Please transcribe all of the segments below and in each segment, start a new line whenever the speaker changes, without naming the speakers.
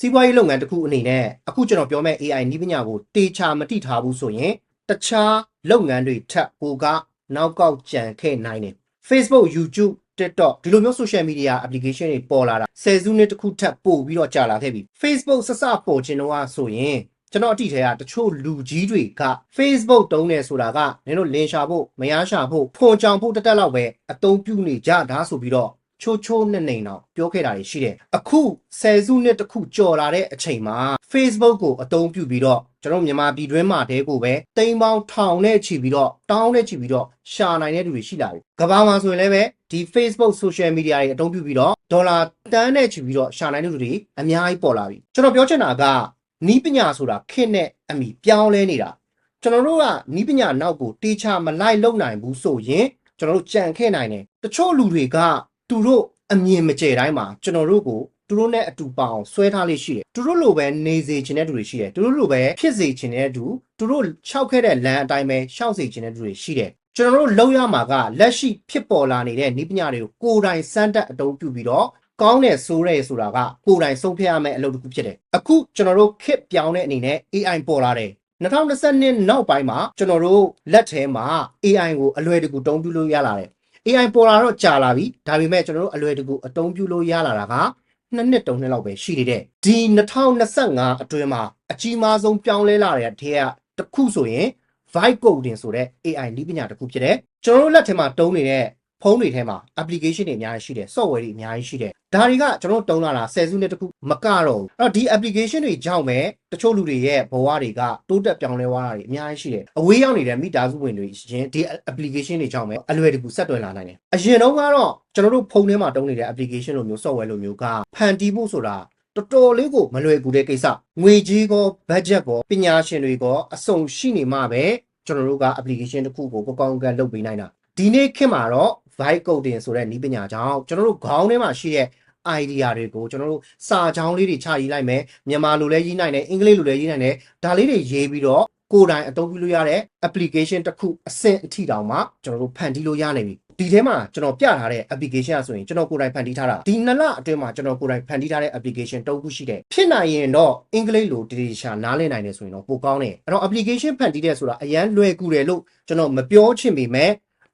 စီးပွားရေးလုပ်ငန်းတစ်ခုအနေနဲ့အခုကျွန်တော်ပြောမဲ့ AI နည်းပညာကိုတေချာမတိထားဘူးဆိုရင်တခြားလုပ်ငန်းတွေထပ်ကိုကနောက်ကောက်ကြံခဲ့နိုင်တယ် Facebook YouTube TikTok ဒီလိုမျိုး social media application တွေပေါ်လာတာဆယ်စုနှစ်တစ်ခုထပ်ပို့ပြီးတော့ကြာလာခဲ့ပြီ Facebook စစပေါ်ခြင်းတော့ဆိုရင်ကျွန်တော်အတိထဲကတချို့လူကြီးတွေက Facebook တုံးနေဆိုတာကနင်တို့လင်ရှာဖို့မယားရှာဖို့ဖွန်ကြောင်ဖို့တက်တက်လောက်ပဲအသုံးပြုနေကြတာဆိုပြီးတော့ ချိုးချိုးနဲ့နေတော့ပြောခဲ့တာတွေရှိတယ်အခုဆယ်စုနှစ်တစ်ခုကြော်လာတဲ့အချိန်မှာ Facebook ကိုအသုံးပြုပြီးတော့ကျွန်တော်မြန်မာပြည်တွင်းမှာတဲကိုပဲတိမ်ပေါင်းထောင်နဲ့ချီပြီးတော့တောင်းနဲ့ချီပြီးတော့ရှာနိုင်တဲ့လူတွေရှိလာပြီကမ္ဘာမှာဆိုရင်လည်းပဲဒီ Facebook social media တွေအသုံးပြုပြီးတော့ဒေါ်လာတန်းနဲ့ချီပြီးတော့ရှာနိုင်တဲ့လူတွေအများကြီးပေါ်လာပြီကျွန်တော်ပြောချင်တာကနီးပညာဆိုတာခေတ်နဲ့အမိပြောင်းလဲနေတာကျွန်တော်တို့ကနီးပညာနောက်ကိုတေချာမလိုက်လုံနိုင်ဘူးဆိုရင်ကျွန်တော်တို့ကြံခဲ့နိုင်တယ်တချို့လူတွေက သူတို့အမြင်မကျဲတိုင်းမှာကျွန်တော်တို့ကိုသူတို့နဲ့အတူပအောင်ဆွဲထားလေးရှိတယ်သူတို့လိုပဲနေစေချင်တဲ့သူတွေရှိတယ်သူတို့လိုပဲဖြစ်စေချင်တဲ့သူသူတို့လျှောက်ခဲ့တဲ့လမ်းအတိုင်းပဲရှောက်စေချင်တဲ့သူတွေရှိတယ်ကျွန်တော်တို့လောက်ရမှာကလက်ရှိဖြစ်ပေါ်လာနေတဲ့နည်းပညာတွေကိုကိုယ်တိုင်စမ်းတက်အသုံးပြုပြီးတော့ကောင်းတဲ့ဆိုးတဲ့ဆိုတာကကိုယ်တိုင်ဆုံးဖြတ်ရမယ့်အလုပ်တစ်ခုဖြစ်တယ်အခုကျွန်တော်တို့ခစ်ပြောင်းတဲ့အနေနဲ့ AI ပေါ်လာတယ်2022နောက်ပိုင်းမှာကျွန်တော်တို့လက်ထဲမှာ AI ကိုအလွယ်တကူတုံးပြလို့ရလာတယ် AI ပေါ်လာတော့ကြာလာပြီဒါပေမဲ့ကျွန်တော်တို့အလွယ်တကူအသုံးပြုလို့ရလာတာကနှစ်နှစ်တုံးနှစ်လောက်ပဲရှိနေတဲ့ဒီ2025အတွင်းမှာအကြီးမားဆုံးပြောင်းလဲလာတဲ့ထဲကတစ်ခုဆိုရင် Vibe Coding ဆိုတဲ့ AI နည်းပညာတစ်ခုဖြစ်တယ်ကျွန်တော်တို့လက်ထဲမှာတုံးနေတဲ့ ဖုန်းတွေထဲမှာ application တွေအများကြီးရှိတယ် software တွေအများကြီးရှိတယ်ဒါတွေကကျွန်တော်တို့တုံးလာတာဆယ်စုနှစ်တစ်ခုမကတော့ဘူးအဲ့တော့ဒီ application တွေကြောင့်ပဲတချို့လူတွေရဲ့ဘဝတွေကတိုးတက်ပြောင်းလဲသွားတာတွေအများကြီးရှိတယ်အဝေးရောက်နေတဲ့မိသားစုဝင်တွေရင်ဒီ application တွေကြောင့်ပဲအလွယ်တကူဆက်သွယ်လာနိုင်တယ်အရင်တော့ကတော့ကျွန်တော်တို့ဖုန်းထဲမှာတုံးနေတဲ့ application လိုမျိုး software လိုမျိုးကဖန်တီးဖို့ဆိုတာတော်တော်လေးကိုမလွယ်ကူတဲ့ကိစ္စငွေကြီးကော budget ကောပညာရှင်တွေကောအစုံရှိနေမှပဲကျွန်တော်တို့က application တစ်ခုကိုကောင်းကောင်းကလုပ်ပေးနိုင်တာဒီနေ့ခေတ်မှာတော့ vibe coding ဆိုတဲ့နည်းပညာကြောင့်ကျွန်တော်တို့ခေါင်းထဲမှာရှိတဲ့ idea တွေကိုကျွန်တော်တို့စာကြောင်းလေးတွေချရေးလိုက်မယ်မြန်မာလိုလည်းရေးနိုင်တယ်အင်္ဂလိပ်လိုလည်းရေးနိုင်တယ်ဒါလေးတွေရေးပြီးတော့ကိုယ်တိုင်အသုံးပြုလို့ရတဲ့ application တစ်ခုအဆင့်အထိတောင်မှကျွန်တော်တို့ဖန်တီးလို့ရနေပြီဒီထဲမှာကျွန်တော်ပြထားတဲ့ application อ่ะဆိုရင်ကျွန်တော်ကိုယ်တိုင်ဖန်တီးထားတာဒီနှစ်လအတွင်းမှာကျွန်တော်ကိုယ်တိုင်ဖန်တီးထားတဲ့ application တုံးခုရှိတယ်ဖြစ်နိုင်ရင်တော့အင်္ဂလိပ်လိုတတိရှာနားလည်နိုင်တယ်ဆိုရင်တော့ပိုကောင်းတယ်အဲ့တော့ application ဖန်တီးတဲ့ဆိုတာအရန်လွယ်ကူတယ်လို့ကျွန်တော်မပြောချင်ပေမဲ့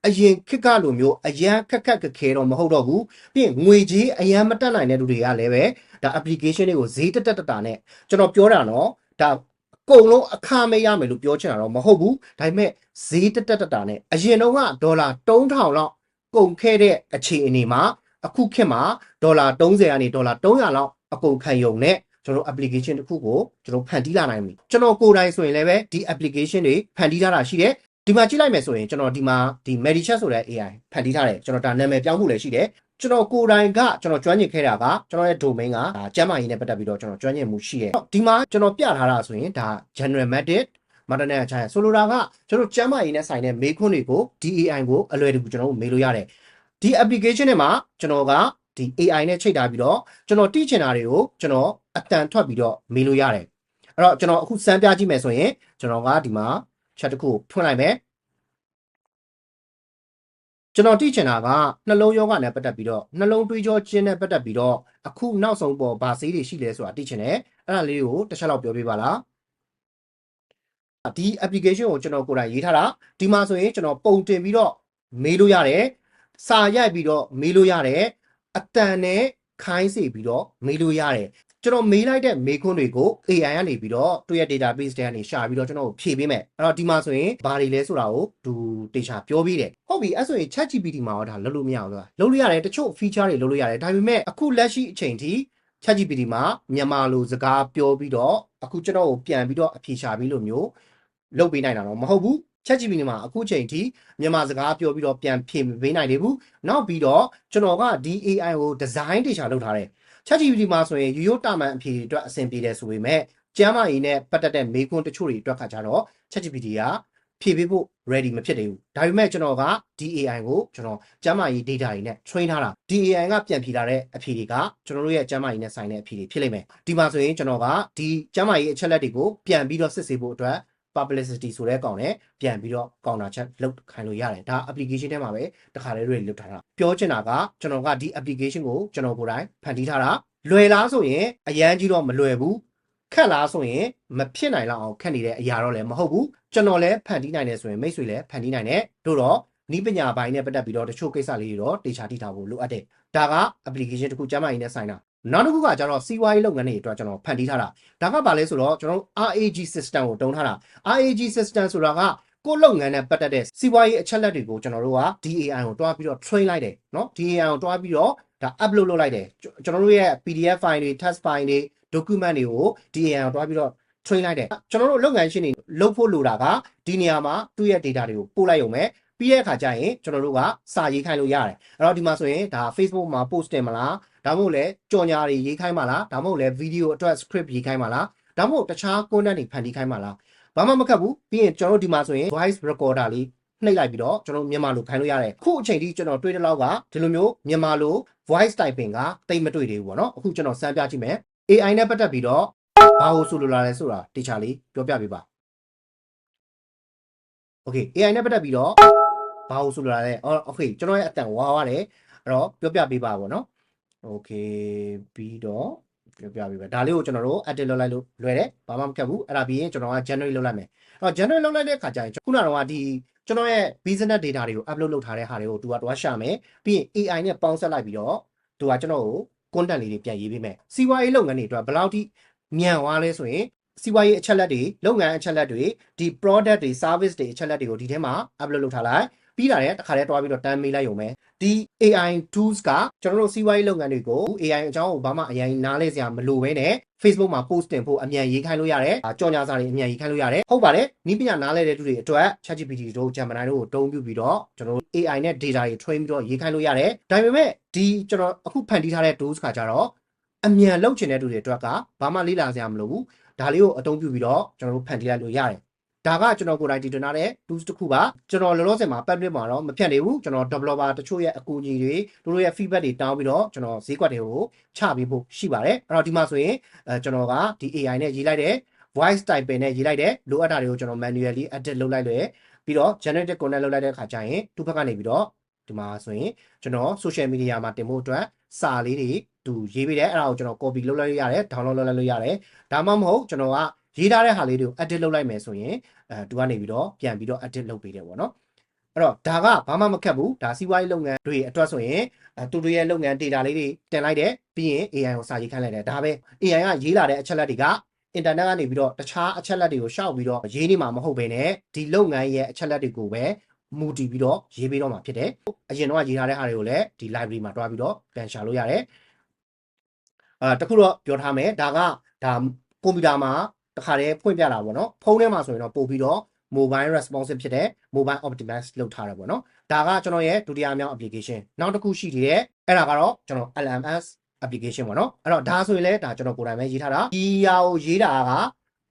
အရင်ခက်ကလိုမျိုးအရန်ခက်ခက်ခက်ခဲတော့မဟုတ်တော့ဘူးပြီးရင်ငွေကြီးအရန်မတက်နိုင်တဲ့လူတွေကလည်းပဲဒါ application တွေကိုဈေးတက်တက်တတာနဲ့ကျွန်တော်ပြောတာနော်ဒါအကုန်လုံးအခမဲ့ရမယ်လို့ပြောချင်တာတော့မဟုတ်ဘူးဒါပေမဲ့ဈေးတက်တက်တတာနဲ့အရင်တော့ကဒေါ်လာ3000လောက်ကုန်ခဲ့တဲ့အခြေအနေမှာအခုခေတ်မှာဒေါ်လာ30ကနေဒေါ်လာ300လောက်အကုန်ခံယုံနဲ့ကျွန်တော် application တစ်ခုကိုကျွန်တော်ဖန်တီးလာနိုင်ပြီကျွန်တော်ကိုယ်တိုင်ဆိုရင်လည်းပဲဒီ application တွေဖန်တီးထားတာရှိတယ် ဒီမှာကြည့်လိုက်မယ်ဆိုရင်ကျွန်တော်ဒီမှာဒီ Medichat ဆိုတဲ့ AI ဖန်တီးထားတယ်ကျွန်တော်ဒါနာမည်ပြောင်းဖို့လည်းရှိတယ်ကျွန်တော်ကိုယ်တိုင်ကကျွန်တော်ကျွမ်းကျင်ခဲ့တာကကျွန်တော်ရဲ့ domain ကဒါကျမ်းမာရေးနဲ့ပတ်သက်ပြီးတော့ကျွန်တော်ကျွမ်းကျင်မှုရှိတယ်ဒီမှာကျွန်တော်ပြထားတာဆိုရင်ဒါ general medic မာတနယ်အချိုင်ဆိုလိုတာကကျွန်တော်ကျမ်းမာရေးနဲ့ဆိုင်တဲ့မေးခွန်းတွေကို DAI ကိုအလွယ်တကူကျွန်တော်တို့မေးလို့ရတယ်ဒီ application ထဲမှာကျွန်တော်ကဒီ AI နဲ့ချိန်ထားပြီးတော့ကျွန်တော်တိကျင်တာတွေကိုကျွန်တော်အတန်ထွက်ပြီးတော့မေးလို့ရတယ်အဲ့တော့ကျွန်တော်အခုစမ်းပြကြည့်မယ်ဆိုရင်ကျွန်တော်ကဒီမှာ chat တစ်ခုကိုဖွင့်လိုက်မယ်ကျွန်တော်သိချင်တာကနှလုံးယောဂနဲ့ပတ်သက်ပြီးတော့နှလုံးတွေးကြောခြင်းနဲ့ပတ်သက်ပြီးတော့အခုနောက်ဆုံးပေါ်ဗာဆေးတွေရှိလဲဆိုတာသိချင်တယ်အဲ့ဒါလေးကိုတစ်ချက်လောက်ပြောပြပါလားဒီ application ကိုကျွန်တော်ကိုယ်တိုင်ရေးထားတာဒီမှာဆိုရင်ကျွန်တော်ပုံတင်ပြီးတော့မေးလို့ရတယ်စာရိုက်ပြီးတော့မေးလို့ရတယ်အတန်နဲ့ခိုင်းစေပြီးတော့မေးလို့ရတယ် ကျွန်တော်မေးလိုက်တဲ့မေးခွန်းတွေကို AI ကနေပြီးတော့သူ့ရဲ့ database ထဲကနေရှာပြီးတော့ကျွန်တော်ကိုဖြည့်ပေးမယ်အဲ့တော့ဒီမှာဆိုရင်ဘာတွေလဲဆိုတာကိုသူတေချာပြောပြီးတယ်ဟုတ်ပြီအဲ့ဆိုရင် ChatGPT မှာတော့ဒါလုပ်လို့မရဘူးဆိုတာလုပ်လို့ရတယ်တချို့ feature တွေလုပ်လို့ရတယ်ဒါပေမဲ့အခုလက်ရှိအချိန်ထိ ChatGPT မှာမြန်မာလိုစကားပြောပြီးတော့အခုကျွန်တော်ကိုပြန်ပြီးတော့အဖြေရှာပြီးလို့မျိုးလုပ်ပေးနိုင်တာတော့မဟုတ်ဘူး ChatGPT မှာအခုချိန်ထိမြန်မာစကားပြောပြီးတော့ပြန်ဖြေပေးနိုင်နေဘူးနောက်ပြီးတော့ကျွန်တော်ကဒီ AI ကို design တေချာလုပ်ထားတယ် ChatGPT မှာဆိုရင်ရိုးရိုးတာမန်အဖြေတွေအတွက်အဆင်ပြေတယ်ဆိုပေမဲ့ကျမ်းမာရေးနဲ့ပတ်သက်တဲ့မေးခွန်းတချို့တွေအတွက်ခါကြတော့ ChatGPT ကဖြည့်ပေးဖို့ ready မဖြစ်သေးဘူးဒါပေမဲ့ကျွန်တော်က DAI ကိုကျွန်တော်ကျမ်းမာရေး data တွေနဲ့ train ထားတာ DAI ကပြန်ဖြေလာတဲ့အဖြေတွေကကျွန်တော်တို့ရဲ့ကျမ်းမာရေးနဲ့ဆိုင်တဲ့အဖြေတွေဖြစ်လိမ့်မယ်ဒီမှာဆိုရင်ကျွန်တော်ကဒီကျမ်းမာရေးအချက်လက်တွေကိုပြန်ပြီးတော့စစ်ဆေးဖို့အတွက် publicity ဆိုတဲ့ကောင်နဲ့ပြန်ပြီးတော့ counter check လုပ်ခိုင်းလို့ရတယ်ဒါ application ထဲမှာပဲတခါလေးတွေလုပ်ထားတာပြောချင်တာကကျွန်တော်ကဒီ application ကိုကျွန်တော်ကိုယ်တိုင်ဖန်တီးထားတာလွယ်လားဆိုရင်အရန်ကြီးတော့မလွယ်ဘူးခက်လားဆိုရင်မဖြစ်နိုင်လောက်အောင်ခက်နေတဲ့အရာတော့လည်းမဟုတ်ဘူးကျွန်တော်လည်းဖန်တီးနိုင်တယ်ဆိုရင်မိတ်ဆွေလည်းဖန်တီးနိုင်တယ်တို့တော့နီးပညာပိုင်းနဲ့ပတ်သက်ပြီးတော့တချို့ကိစ္စလေးတွေတော့တေချာတိထားဖို့လိုအပ်တယ်ဒါက application တစ်ခုကျမ်းမာရေးနဲ့ဆိုင်တာ နောက်တစ်ခုကကျတော့စီးပွားရေးလုပ်ငန်းတွေအတွက်ကျွန်တော်ဖန်တီးထားတာဒါကဘာလဲဆိုတော့ကျွန်တော်တို့ RAG system ကိုတုံးထားတာ RAG system ဆိုတာကကိုယ့်လုပ်ငန်းနဲ့ပတ်သက်တဲ့စီးပွားရေးအချက်လက်တွေကိုကျွန်တော်တို့က DAI ကိုတွားပြီးတော့ train လိုက်တယ်เนาะ DAI ကိုတွားပြီးတော့ဒါ upload လုပ်လိုက်တယ်ကျွန်တော်တို့ရဲ့ PDF file တွေ test file တွေ document တွေကို DAI ကိုတွားပြီးတော့ train လိုက်တယ်ကျွန်တော်တို့လုပ်ငန်းရှင်တွေလုပ်ဖို့လိုတာကဒီနေရာမှာသူ့ရဲ့ data တွေကိုပို့လိုက်ရုံပဲပြီးတဲ့အခါကျရင်ကျွန်တော်တို့ကစာရေးခိုင်းလို့ရတယ်အဲ့တော့ဒီမှာဆိုရင်ဒါ Facebook မှာ post တင်မလား ဒါမှမဟုတ်လဲကြော်ညာတွေရေးခိုင်းပါလားဒါမှမဟုတ်လဲ video အတွက် script ရေးခိုင်းပါလားဒါမှမဟုတ်တခြား content တွေဖန်တီးခိုင်းပါလားဘာမှမခက်ဘူးပြီးရင်ကျွန်တော်တို့ဒီမှာဆိုရင် voice recorder လေးနှိပ်လိုက်ပြီးတော့ကျွန်တော်မြန်မာလိုခိုင်းလို့ရတယ်ခုအချိန်ထိကျွန်တော်တွေ့တဲ့လောက်ကဒီလိုမျိုးမြန်မာလို voice typing ကတိတ်မတွေ့သေးဘူးပေါ့နော်အခုကျွန်တော်စမ်းပြကြည့်မယ် AI နဲ့ပတ်သက်ပြီးတော့ဘာလို့ဆိုလိုလာလဲဆိုတာတေချာလေးပြောပြပေးပါ Okay AI နဲ့ပတ်သက်ပြီးတော့ဘာလို့ဆိုလိုလာလဲအော် Okay ကျွန်တော်ရဲ့အတန်ဝါသွားတယ်အဲ့တော့ပြောပြပေးပါပေါ့နော် Okay ပြီးတော့ပြောပြပေးပါဒါလေးကိုကျွန်တော်တို့ edit လုပ်လိုက်လို့လွယ်တယ်ဘာမှမခက်ဘူးအဲ့ဒါပြီးရင်ကျွန်တော်က generate လုပ်လိုက်မယ်အဲ့တော့ generate လုပ်လိုက်တဲ့အခါကျရင်ခုနကတော့ဒီကျွန်တော်ရဲ့ business data တွေကို upload လုပ်ထားတဲ့ဟာတွေကိုသူကတွားရှာမယ်ပြီးရင် AI နဲ့ပေါင်းဆက်လိုက်ပြီးတော့သူကကျွန်တော်ကို content လေးတွေပြန်ရေးပေးမယ်စီးပွားရေးလုပ်ငန်းတွေအတွက်ဘယ်လောက်ထိမြန်သွားလဲဆိုရင်စီးပွားရေးအချက်လက်တွေလုပ်ငန်းအချက်လက်တွေဒီ product တွေ service တွေအချက်လက်တွေကိုဒီထဲမှာ upload လုပ်ထားလိုက်ပြီးတာလည်းတစ်ခါတည်းတွားပြီးတော့တန်းမေးလိုက်ရုံပဲ ဒီ AI tools ကကျွန်တော်တို့စီးပွားရေးလုပ်ငန်းတွေကို AI အကြောင်းကိုဘာမှအရင်နားလဲစရာမလိုဘဲနဲ့ Facebook မှာ post တင်ဖို့အမြန်ရေးခိုင်းလို့ရတယ်။ကြော်ညာစာတွေအမြန်ရေးခိုင်းလို့ရတယ်။ဟုတ်ပါတယ်။နီးပညာနားလဲတဲ့သူတွေအတွက် ChatGPT တို့ Gemini တို့ကိုတုံးပြပြီးတော့ကျွန်တော်တို့ AI နဲ့ data တွေ train ပြီးတော့ရေးခိုင်းလို့ရတယ်။ဒါပေမဲ့ဒီကျွန်တော်အခုဖန်တီးထားတဲ့ tools ကကြတော့အမြန်လုပ်ချင်တဲ့သူတွေအတွက်ကဘာမှလေ့လာစရာမလိုဘူး။ဒါလေးကိုအသုံးပြုပြီးတော့ကျွန်တော်တို့ဖန်တီးလိုက်လို့ရတယ်။ ဒါကကျွန်တော်ကိုယ်တိုင်တည်တွင်ထားတဲ့ tools တစ်ခုပါကျွန်တော်လောလောဆယ်မှာ public မှာတော့မဖြတ်နေဘူးကျွန်တော် developer တချို့ရဲ့အကူအညီတွေတို့တို့ရဲ့ feedback တွေတောင်းပြီးတော့ကျွန်တော်ဈေးကွက်တွေကိုချပေးဖို့ရှိပါတယ်အဲ့တော့ဒီမှာဆိုရင်အဲကျွန်တော်ကဒီ AI နဲ့ရေးလိုက်တဲ့ voice typing နဲ့ရေးလိုက်တဲ့လိုအပ်တာတွေကိုကျွန်တော် manually edit လုပ်လိုက်တယ်ပြီးတော့ generated content လုပ်လိုက်တဲ့အခါကျရင်သူ့ဘက်ကနေပြီးတော့ဒီမှာဆိုရင်ကျွန်တော် social media မှာတင်ဖို့အတွက်စာလေးတွေသူရေးပေးတယ်အဲ့ဒါကိုကျွန်တော် copy လုပ်လိုက်လို့ရတယ် download လုပ်လိုက်လို့ရတယ်ဒါမှမဟုတ်ကျွန်တော်က ရေးထားတဲ့ဟာလေးတွေကို edit လုပ်လိုက်မယ်ဆိုရင်အဲသူကနေပြီးတော့ပြန်ပြီးတော့ edit လုပ်ပေးတယ်ပေါ့နော်အဲ့တော့ဒါကဘာမှမခက်ဘူးဒါစီးပွားရေးလုပ်ငန်းတွေအတွက်ဆိုရင်အဲသူတို့ရဲ့လုပ်ငန်း data လေးတွေတင်လိုက်တယ်ပြီးရင် AI ကိုစာရေးခိုင်းလိုက်တယ်ဒါပဲ AI ကရေးလာတဲ့အချက်လက်တွေကအင်တာနက်ကနေပြီးတော့တခြားအချက်လက်တွေကိုရှောက်ပြီးတော့ရေးနေမှာမဟုတ်ဘဲနဲ့ဒီလုပ်ငန်းရဲ့အချက်လက်တွေကိုပဲမူတည်ပြီးတော့ရေးပေးတော့မှာဖြစ်တယ်အရင်တော့ရေးထားတဲ့ဟာတွေကိုလည်းဒီ library မှာတွားပြီးတော့ပြန်ရှာလို့ရတယ်အာတခုတော့ပြောထားမယ်ဒါကဒါကွန်ပျူတာမှာ တခါတည်းဖွင့်ပြတာပေါ့နော်ဖုန်းထဲမှာဆိုရင်တော့ပို့ပြီးတော့ mobile responsive ဖြစ်တဲ့ mobile optimize လုပ်ထားတယ်ပေါ့နော်ဒါကကျွန်တော်ရဲ့ဒုတိယမြောက် application နောက်တစ်ခုရှိသေးတယ်အဲ့ဒါကတော့ကျွန်တော် LMS application ပေါ့နော်အဲ့တော့ဒါဆိုရင်လည်းဒါကျွန်တော်ကိုယ်တိုင်ပဲရေးထားတာဒီဟာကိုရေးတာက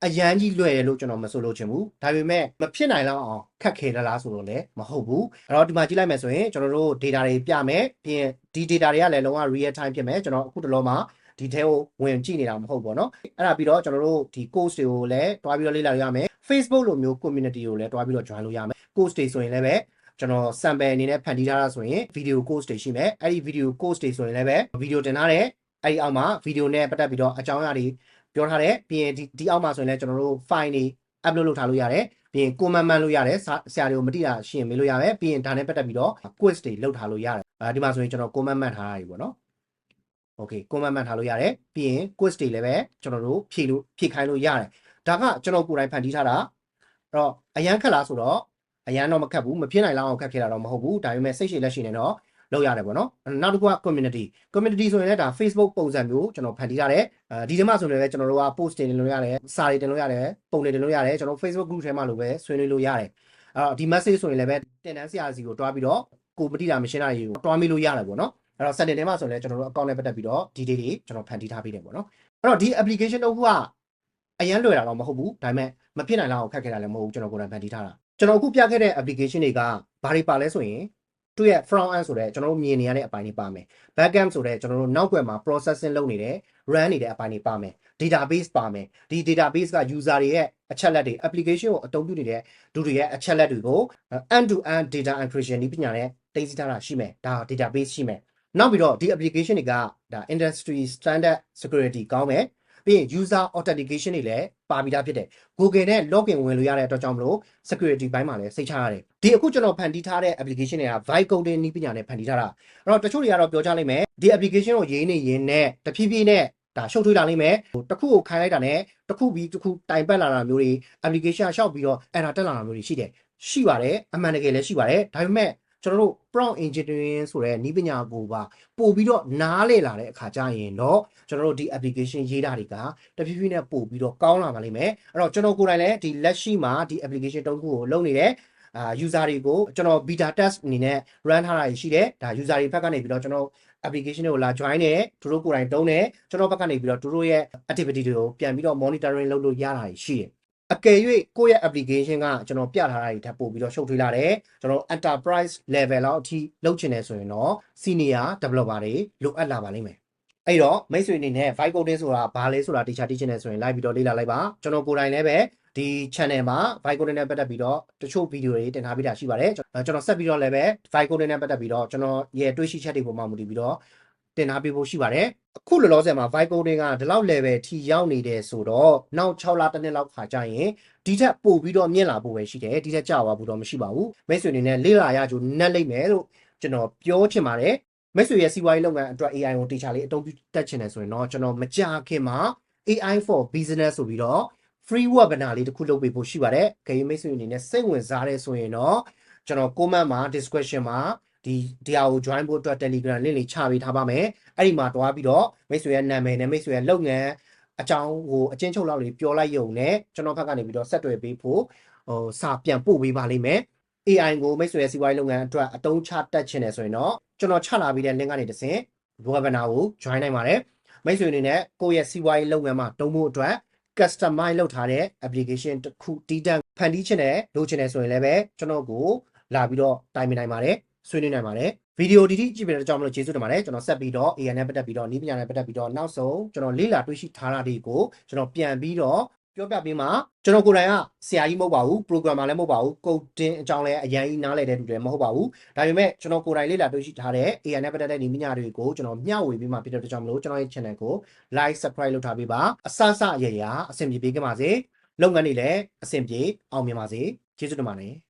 အရန်ကြီးလွယ်တယ်လို့ကျွန်တော်မဆိုလို့ချင်ဘူးဒါပေမဲ့မဖြစ်နိုင်လောက်အောင်ခက်ခဲသလားဆိုတော့လည်းမဟုတ်ဘူးအဲ့တော့ဒီမှာကြည့်လိုက်မယ်ဆိုရင်ကျွန်တော်တို့ data တွေပြမယ်ပြီးရင်ဒီ data တွေကလည်းလုံးဝ real time ဖြစ်မယ်ကျွန်တော်အခုတလောမှာ ဒီထဲကိုဝင်ကြည့်နေတာမဟုတ်ပေါ့နော်အဲ့ဒါပြီးတော့ကျွန်တော်တို့ဒီ course တွေကိုလည်းတွားပြီးတော့လေ့လာရမယ် Facebook လိုမျိုး community ကိုလည်းတွားပြီးတော့ join လုပ်ရမယ် course တွေဆိုရင်လည်းပဲကျွန်တော် sample အနေနဲ့ဖန်တီးထားတာဆိုရင် video course တွေရှိမယ်အဲ့ဒီ video course တွေဆိုရင်လည်းပဲ video တင်ထားတဲ့အဲ့ဒီအောက်မှာ video နဲ့ပတ်သက်ပြီးတော့အကြောင်းအရာတွေပြောထားတယ်ပြီးရင်ဒီဒီအောက်မှာဆိုရင်လည်းကျွန်တော်တို့ file တွေ upload လုပ်ထားလို့ရတယ်ပြီးရင် comment မှန်လို့ရတယ်ဆရာတွေကိုမတိတာရှင်းမေးလို့ရတယ်ပြီးရင်ဒါနဲ့ပတ်သက်ပြီးတော့ quiz တွေလုပ်ထားလို့ရတယ်အဲဒီမှာဆိုရင်ကျွန်တော် comment မှန်ထားတာကြီးပေါ့နော် okay comment မှန်ထားလို့ရတယ်ပြီးရင် quiz တွေလည်းပဲကျွန်တော်တို့ဖြည့်လို့ဖြည့်ခိုင်းလို့ရတယ်ဒါကကျွန်တော်ကိုယ်တိုင်ဖန်တီးထားတာအဲ့တော့အရန်ခက်လားဆိုတော့အရန်တော့မခက်ဘူးမဖြစ်နိုင်လောက်အောင်ခက်ခဲတာတော့မဟုတ်ဘူးဒါပေမဲ့စိတ်ရှိလက်ရှိနေတော့လောက်ရတယ်ပေါ့နော်နောက်တစ်ခုက community community ဆိုရင်လည်းဒါ Facebook ပုံစံမျိုးကျွန်တော်ဖန်တီးထားတယ်အဲဒီထဲမှာဆိုရင်လည်းကျွန်တော်တို့က post တင်လို့ရတယ်စာတွေတင်လို့ရတယ်ပုံတွေတင်လို့ရတယ်ကျွန်တော် Facebook group ထဲမှာလိုပဲဆွေးနွေးလို့ရတယ်အဲ့တော့ဒီ message ဆိုရင်လည်းပဲတင်တန်းဆရာစီကိုတွားပြီးတော့ကိုမတိတာမရှင်းတာတွေကိုတွားမိလို့ရတယ်ပေါ့နော် အဲ့တော့ setting ထဲမှာဆိုရင်လည်းကျွန်တော်တို့ account နဲ့ပတ်သက်ပြီးတော့ detail တွေကျွန်တော်ဖန်တီးထားပေးတယ်ပေါ့နော်အဲ့တော့ဒီ application တစ်ခုကအရန်လွယ်တာတော့မဟုတ်ဘူးဒါပေမဲ့မဖြစ်နိုင်လောက်ခက်ခဲတာလည်းမဟုတ်ဘူးကျွန်တော်ကိုယ်တိုင်ဖန်တီးထားတာကျွန်တော်အခုပြခဲ့တဲ့ application တွေကဘာတွေပါလဲဆိုရင်သူ့ရဲ့ front end ဆိုတဲ့ကျွန်တော်တို့မြင်နေရတဲ့အပိုင်းတွေပါမယ် back end ဆိုတဲ့ကျွန်တော်တို့နောက်ွယ်မှာ processing လုပ်နေတဲ့ run နေတဲ့အပိုင်းတွေပါမယ် database ပါမယ်ဒီ database က user တွေရဲ့အချက်လက်တွေ application ကိုအသုံးပြုနေတဲ့လူတွေရဲ့အချက်လက်တွေကို end to end data encryption ဒီပညာနဲ့တင်စီထားတာရှိမယ်ဒါ database ရှိမယ် နောက်ပြီးတော့ဒီ application တွေကဒါ industry standard security ကောင်းမယ်ပြီးရင် user authentication တွေလည်းပါပြီးသားဖြစ်တယ် Google နဲ့ login ဝင်လို့ရတဲ့အတွက်ကြောင့်မလို့ security ဘိုင်းမှာလည်းစိတ်ချရတယ်ဒီအခုကျွန်တော်ဖန်တီးထားတဲ့ application တွေက Vibe coding နည်းပညာနဲ့ဖန်တီးထားတာအဲ့တော့တချို့တွေကတော့ပြောကြလိမ့်မယ်ဒီ application ကိုရေးနေရင်းနဲ့တဖြည်းဖြည်းနဲ့ဒါရှုပ်ထွေးလာလိမ့်မယ်ဟိုတစ်ခုကိုခိုင်းလိုက်တာနဲ့တစ်ခုပြီးတစ်ခုတိုင်ပတ်လာတာမျိုးတွေ application ရှောက်ပြီးတော့ error တက်လာတာမျိုးတွေရှိတယ်ရှိပါတယ်အမှန်တကယ်လည်းရှိပါတယ်ဒါပေမဲ့ ကျွန်တော်တို့ prompt engineering ဆိုတဲ့နည်းပညာကိုပါပို့ပြီးတော့နားလေလာတဲ့အခါကျရင်တော့ကျွန်တော်တို့ဒီ application ရေးတာတွေကတဖြည်းဖြည်းနဲ့ပို့ပြီးတော့ကောင်းလာပါလိမ့်မယ်အဲ့တော့ကျွန်တော်ကိုယ်တိုင်လည်းဒီလက်ရှိမှာဒီ application တုံးခုကိုလုပ်နေတယ်အာ user တွေကိုကျွန်တော် beta test အနေနဲ့ run ထားတာရှိတယ်ဒါ user တွေဘက်ကနေပြီးတော့ကျွန်တော် application တွေကိုလာ join တယ်သူတို့ကိုယ်တိုင်တုံးတယ်ကျွန်တော်ဘက်ကနေပြီးတော့သူတို့ရဲ့ activity တွေကိုပြန်ပြီးတော့ monitoring လုပ်လို့ရတာရှိတယ် အကယ်၍ကိုယ့်ရဲ့ application ကကျွန်တော်ပြထားတာတွေထပ်ပို့ပြီးတော့ရှုပ်ထွေးလာတယ်ကျွန်တော် enterprise level လောက်အထိလုပ်ချင်တယ်ဆိုရင်တော့ senior developer တွေလိုအပ်လာပါလိမ့်မယ်အဲ့တော့မိတ်ဆွေအနေနဲ့ vibe coding ဆိုတာဘာလဲဆိုတာ teacher teaching နေဆိုရင် live ပြီးတော့လေ့လာလိုက်ပါကျွန်တော်ကိုယ်တိုင်လည်းပဲဒီ channel မှာ vibe coding နဲ့ပတ်သက်ပြီးတော့တချို့ video တွေတင်ထားပြီးတာရှိပါတယ်ကျွန်တော်ဆက်ပြီးတော့လည်းပဲ vibe coding နဲ့ပတ်သက်ပြီးတော့ကျွန်တော်ရဲ့တွေးရှိချက်တွေပေါ်မှာမူတည်ပြီးတော့ တင်ထားပေးဖို့ရှိပါတယ်အခုလောလောဆယ်မှာ vibe coding ကဒီလောက် level ထိရောက်နေတယ်ဆိုတော့နောက်6လတစ်နှစ်လောက်ခါကျရင်ဒီထက်ပိုပြီးတော့မြင့်လာဖို့ပဲရှိတယ်ဒီထက်ကြာသွားဖို့တော့မရှိပါဘူးမိတ်ဆွေအနေနဲ့လေ့လာရကြိုနက်လိမ့်မယ်လို့ကျွန်တော်ပြောချင်ပါတယ်မိတ်ဆွေရဲ့စီးပွားရေးလုပ်ငန်းအတွက် AI ကိုတေချာလေးအသုံးပြုတတ်ချင်တယ်ဆိုရင်တော့ကျွန်တော်မကြာခင်မှာ AI for business ဆိုပြီးတော့ free webinar လေးတစ်ခုလုပ်ပေးဖို့ရှိပါတယ်။ခေမိတ်ဆွေအနေနဲ့စိတ်ဝင်စားရဲဆိုရင်တော့ကျွန်တော် comment မှာ description မှာ ဒီဒီဟာကို join ဖို့အတွက် Telegram link လေးချပေးထားပါမယ်။အဲ့ဒီမှာတွားပြီးတော့မိတ်ဆွေရဲ့နာမည်နဲ့မိတ်ဆွေရဲ့လုပ်ငန်းအကြောင်းကိုအချင်းချုပ်လောက်လေးပြောလိုက်ရုံနဲ့ကျွန်တော်ဘက်ကနေပြီးတော့ဆက်သွယ်ပေးဖို့ဟိုစာပြန်ပို့ပေးပါလိမ့်မယ်။ AI ကိုမိတ်ဆွေရဲ့စီးပွားရေးလုပ်ငန်းအတွက်အသုံးချတတ်ချင်တယ်ဆိုရင်တော့ကျွန်တော်ချလာပေးတဲ့ link ကနေတစ်ဆင့် webinar ကို join နိုင်ပါတယ်။မိတ်ဆွေအနေနဲ့ကိုယ့်ရဲ့စီးပွားရေးလုပ်ငန်းမှာတုံးဖို့အတွက် customize လုပ်ထားတဲ့ application တစ်ခုတည်တံ့ဖန်တီးချင်တယ်လုပ်ချင်တယ်ဆိုရင်လည်းပဲကျွန်တော်ကိုလာပြီးတော့တိုင်ပင်နိုင်ပါတယ် ဆွေးနွေးနိုင်ပါတယ်ဗီဒီယိုဒီတိကြည့်ပြတဲ့အကြောင်းမလို့ကျေးဇူးတင်ပါတယ်ကျွန်တော်ဆက်ပြီးတော့ AI နဲ့ပတ်သက်ပြီးတော့ဤပညာနဲ့ပတ်သက်ပြီးတော့နောက်ဆုံးကျွန်တော်လေ့လာတွေ့ရှိထားတာတွေကိုကျွန်တော်ပြန်ပြီးတော့ပြောပြပေးမှာကျွန်တော်ကိုယ်တိုင်ကဆရာကြီးမဟုတ်ပါဘူး programmer လည်းမဟုတ်ပါဘူး coding အကြောင်းလည်းအရင်ကြီးနားလည်တဲ့သူလည်းမဟုတ်ပါဘူးဒါပေမဲ့ကျွန်တော်ကိုယ်တိုင်လေ့လာတွေ့ရှိထားတဲ့ AI နဲ့ပတ်သက်တဲ့ဤပညာတွေကိုကျွန်တော်မျှဝေပေးမှာဖြစ်တဲ့အတွက်ကြောင့်မလို့ကျွန်တော်ရဲ့ channel ကို like subscribe လုပ်ထားပေးပါအစအစအရရာအဆင်ပြေပေးကြပါစေလုပ်ငန်းတွေလည်းအဆင်ပြေအောင်မြင်ပါစေကျေးဇူးတင်ပါတယ်